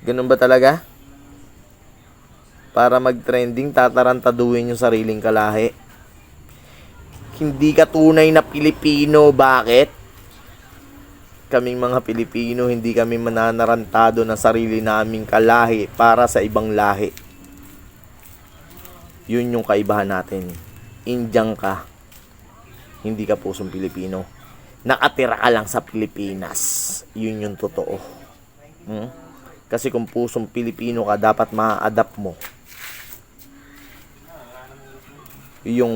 Ganun ba talaga? Para mag-trending, tatarantaduhin yung sariling kalahi. Hindi ka tunay na Pilipino. Bakit? Kaming mga Pilipino, hindi kami mananarantado ng sarili naming kalahi para sa ibang lahi. Yun yung kaibahan natin. Indian ka. Hindi ka pusong Pilipino. Nakatira ka lang sa Pilipinas. Yun yung totoo. Hmm? Kasi kung pusong Pilipino ka, dapat ma-adapt mo. Yung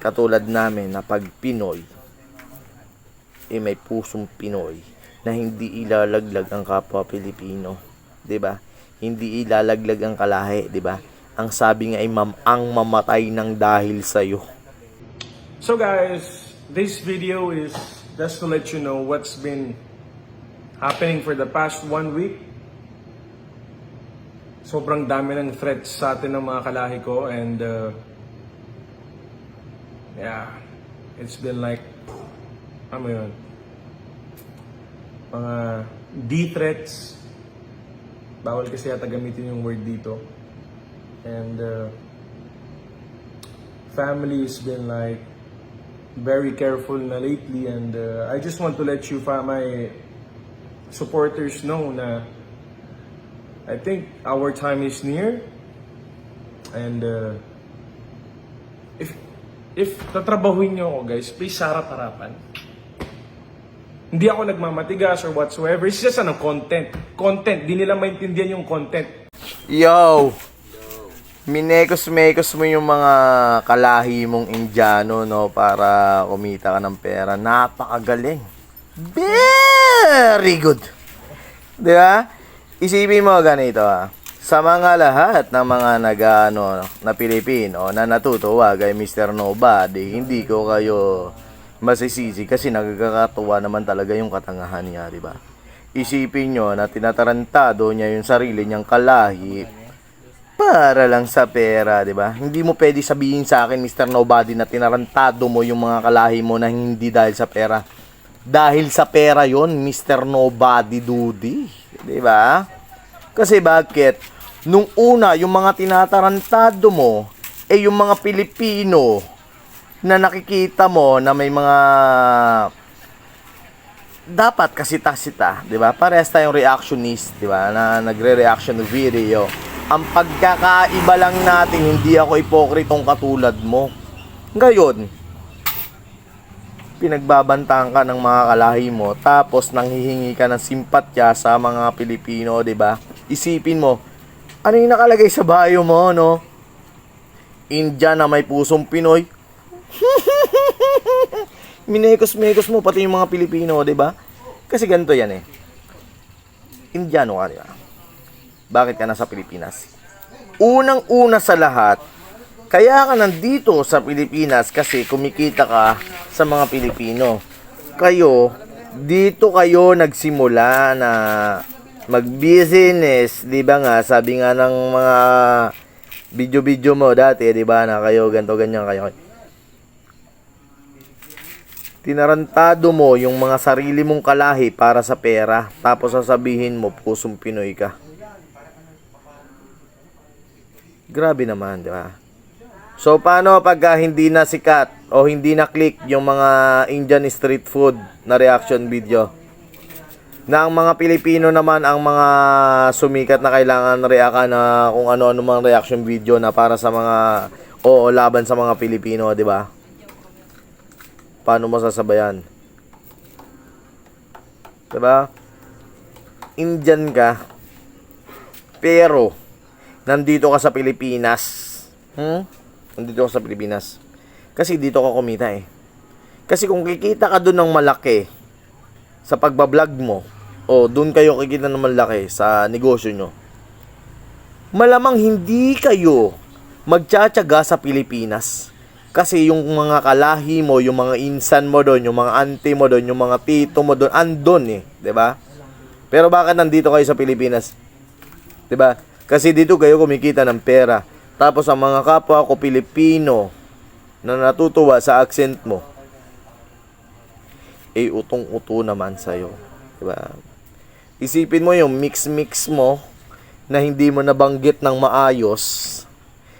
katulad namin na pag Pinoy, eh may pusong Pinoy na hindi ilalaglag ang kapwa Pilipino. ba? Hindi ilalaglag ang kalahi, ba? Ang sabi nga ay mam ang mamatay ng dahil sa iyo. So guys, this video is just to let you know what's been happening for the past one week. Sobrang dami ng threats sa atin ng mga kalahi ko and uh, yeah, it's been like, ano yun, mga D-threats. Bawal kasi yata gamitin yung word dito. And uh, family has been like very careful na lately and uh, I just want to let you my supporters know na I think our time is near and uh, if if tatrabahuin niyo ako guys please sarap-harapan hindi ako nagmamatigas or whatsoever it's just ano content content di nila maintindihan yung content Yo! Minekos-mekos mo yung mga kalahi mong Indiano, no? Para kumita ka ng pera. Napakagaling. Very good. Di ba? Isipin mo ganito, ha? Sa mga lahat ng mga nag, ano, na Pilipino na natutuwa kay Mr. Nobody, hindi ko kayo masisisi kasi nagkakatuwa naman talaga yung katangahan niya, di ba? Isipin nyo na tinatarantado niya yung sarili niyang kalahi para lang sa pera, 'di ba? Hindi mo pwede sabihin sa akin, Mr. Nobody, na tinarantado mo yung mga kalahi mo na hindi dahil sa pera. Dahil sa pera 'yon, Mr. Nobody Duty, 'di ba? Kasi bakit? Nung una, yung mga tinatarantado mo, eh yung mga Pilipino na nakikita mo na may mga dapat kasi tasita, 'di ba? Parehas tayong reactionist, 'di ba? Na nagre-reaction ng video. Ang pagkakaiba lang natin, hindi ako ipokritong katulad mo. Ngayon, pinagbabantaan ka ng mga kalahi mo, tapos nanghihingi ka ng simpatya sa mga Pilipino, 'di ba? Isipin mo, ano yung nakalagay sa bio mo, no? India na may pusong Pinoy. Minekos-mekos mo pati yung mga Pilipino, 'di ba? Kasi ganito 'yan eh. Indiano ka, di ba? Bakit ka nasa Pilipinas? Unang-una sa lahat, kaya ka nandito sa Pilipinas kasi kumikita ka sa mga Pilipino. Kayo, dito kayo nagsimula na mag-business, 'di ba nga? Sabi nga ng mga video-video mo dati, 'di ba, na kayo ganto ganyan kayo. Tinarantado mo yung mga sarili mong kalahi para sa pera, tapos sasabihin mo pusong Pinoy ka. Grabe naman, di ba? So, paano pagka hindi na sikat o hindi na click yung mga Indian street food na reaction video? Na ang mga Pilipino naman ang mga sumikat na kailangan react na kung ano-ano mang reaction video na para sa mga o laban sa mga Pilipino, di ba? Paano mo sasabayan? 'Di ba? Indian ka. Pero nandito ka sa Pilipinas. Hmm? Nandito ka sa Pilipinas. Kasi dito ka kumita eh. Kasi kung kikita ka doon ng malaki sa pagbablog mo, o doon kayo kikita ng malaki sa negosyo nyo, malamang hindi kayo magtsatsaga sa Pilipinas. Kasi yung mga kalahi mo, yung mga insan mo doon, yung mga auntie mo doon, yung mga tito mo doon, andon eh, 'di ba? Pero bakit nandito kayo sa Pilipinas? 'Di ba? Kasi dito kayo kumikita ng pera. Tapos ang mga kapwa ko Pilipino na natutuwa sa accent mo, eh utong-uto naman sa'yo. 'Di ba? Isipin mo yung mix-mix mo na hindi mo nabanggit ng maayos,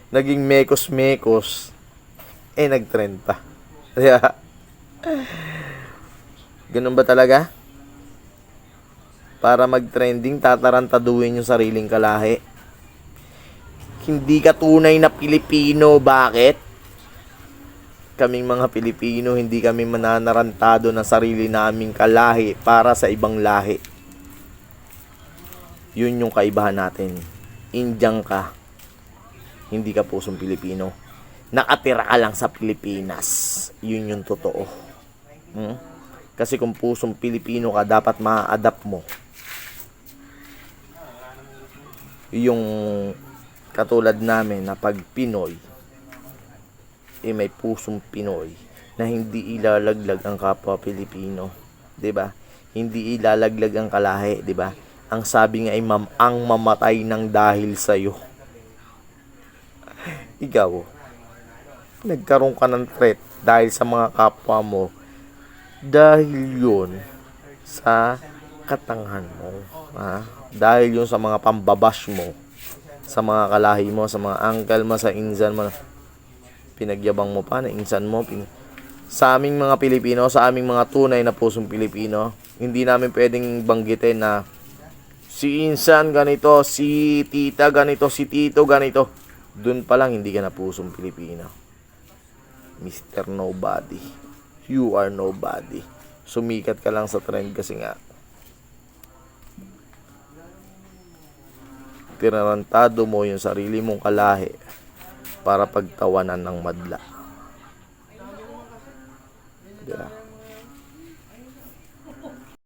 naging mekos-mekos, eh nag-trend pa. Kaya, ganun ba talaga? Para mag-trending, tatarantaduhin yung sariling kalahi. Hindi ka tunay na Pilipino. Bakit? Kaming mga Pilipino, hindi kami mananarantado ng sarili naming kalahi para sa ibang lahi. Yun yung kaibahan natin. Indian ka. Hindi ka pusong Pilipino. Nakatira ka lang sa Pilipinas. Yun yung totoo. Hmm? Kasi kung pusong Pilipino ka, dapat ma-adapt mo. Yung katulad namin na pag Pinoy, eh may pusong Pinoy na hindi ilalaglag ang kapwa Pilipino. 'Di ba? Hindi ilalaglag ang kalahi, 'di ba? Ang sabi nga ay mam ang mamatay ng dahil sa iyo. Ikaw, nagkaroon ka ng threat dahil sa mga kapwa mo dahil yun sa katanghan mo. Ha? Dahil yun sa mga pambabash mo, sa mga kalahi mo, sa mga uncle mo, sa insan mo, pinagyabang mo pa na insan mo. Pin- sa aming mga Pilipino, sa aming mga tunay na pusong Pilipino, hindi namin pwedeng banggitin na si insan ganito, si tita ganito, si tito ganito. Doon pa lang hindi ka na pusong Pilipino. Mr. Nobody. You are nobody. Sumikat ka lang sa trend kasi nga tinarantado mo yung sarili mong kalahi para pagtawanan ng madla.